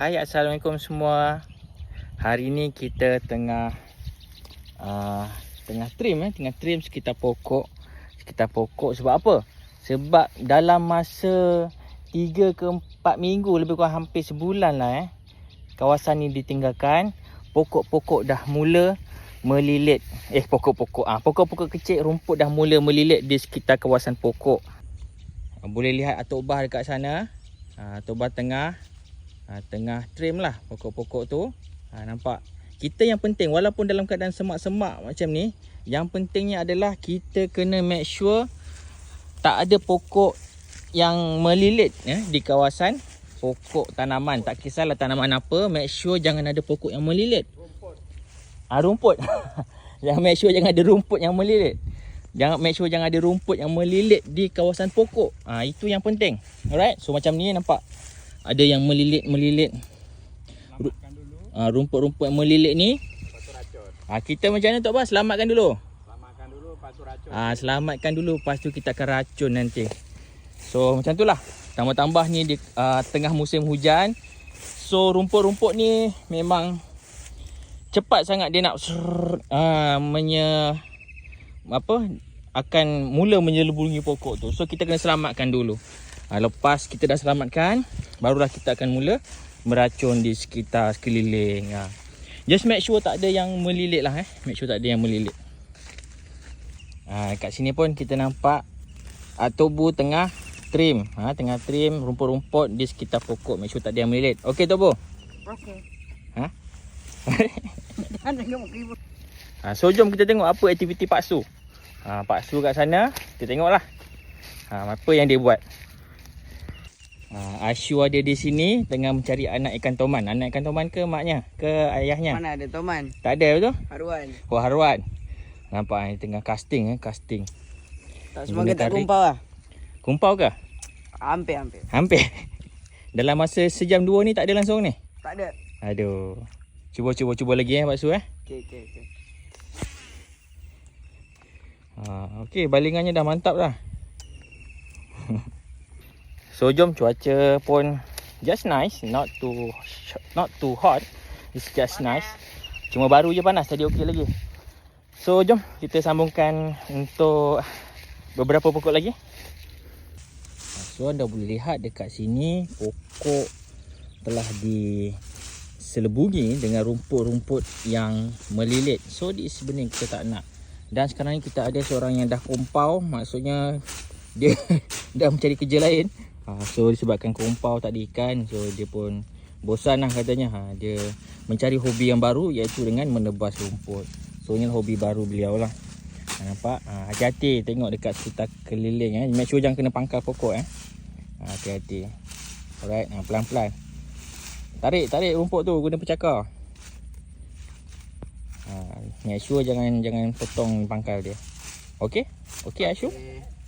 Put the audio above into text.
Hai Assalamualaikum semua. Hari ni kita tengah uh, Tengah trim eh. Tengah trim sekitar pokok. Sekitar pokok sebab apa? Sebab dalam masa 3 ke 4 minggu Lebih kurang hampir sebulan lah eh. Kawasan ni ditinggalkan. Pokok-pokok dah mula melilit. Eh pokok-pokok ah Pokok-pokok kecil rumput dah mula melilit Di sekitar kawasan pokok. Ah, Boleh lihat Atuk Bah dekat sana? Ha, Atuk Bah tengah ha, Tengah trim lah pokok-pokok tu ha, Nampak Kita yang penting Walaupun dalam keadaan semak-semak macam ni Yang pentingnya adalah Kita kena make sure Tak ada pokok Yang melilit eh, Di kawasan Pokok tanaman Tak kisahlah tanaman apa Make sure jangan ada pokok yang melilit Ah rumput. yang make sure jangan ada rumput yang melilit. Jangan make sure jangan ada rumput yang melilit di kawasan pokok. Ah itu yang penting. Alright. So macam ni nampak ada yang melilit-melilit ah, rumput-rumput yang melilit ni. Ah kita macam mana Tok Bas? Selamatkan dulu. Selamatkan dulu, lepas tu racun. Ah selamatkan dulu lepas tu kita akan racun nanti. So macam tu lah. Tambah-tambah ni di uh, tengah musim hujan. So rumput-rumput ni memang cepat sangat dia nak ser, uh, menye apa akan mula menyelubungi pokok tu. So kita kena selamatkan dulu. Uh, lepas kita dah selamatkan, barulah kita akan mula meracun di sekitar sekeliling. Uh. Just make sure tak ada yang melilit lah eh. Make sure tak ada yang melilit. Ha, kat sini pun kita nampak Atuk Bu tengah trim. Ha, tengah trim rumput-rumput di sekitar pokok. Make sure tak ada yang melilit. Okey Tok Bu? Okey. Ha? Tengok. Ha, so jom kita tengok apa aktiviti Pak Su. Ha, Pak Su kat sana. Kita tengoklah. Ha, apa yang dia buat. Ha, Asyu ada di sini tengah mencari anak ikan toman. Anak ikan toman ke maknya? Ke ayahnya? Mana ada Toman? Tak ada betul? Haruan. Wah Harwan. Nampak ni tengah casting eh, casting. Tak semua tarik. kumpau lah. Kumpau ke? Hampir-hampir. Hampir. Dalam masa sejam dua ni tak ada langsung ni. Tak ada. Aduh. Cuba cuba cuba lagi eh Pak Su eh. Okey, okey, okey. Ha, okey balingannya dah mantap dah. So jom cuaca pun just nice, not too not too hot. It's just nice. Cuma baru je panas tadi okey lagi. So jom kita sambungkan untuk beberapa pokok lagi. So anda boleh lihat dekat sini pokok telah diselebungi dengan rumput-rumput yang melilit. So di sebenarnya kita tak nak. Dan sekarang ni kita ada seorang yang dah kompau Maksudnya dia dah mencari kerja lain ha, So disebabkan kompau tak ada ikan So dia pun bosan lah katanya ha, Dia mencari hobi yang baru Iaitu dengan menebas rumput So ini hobi baru beliau lah ha, Nampak ha, Hati-hati tengok dekat sekitar keliling eh. Make sure jangan kena pangkal pokok eh. ha, Hati-hati Alright ha, pelan-pelan Tarik tarik rumput tu guna pecakar Ha, make sure jangan jangan potong pangkal dia. Okey? Okey Asyu? Okey.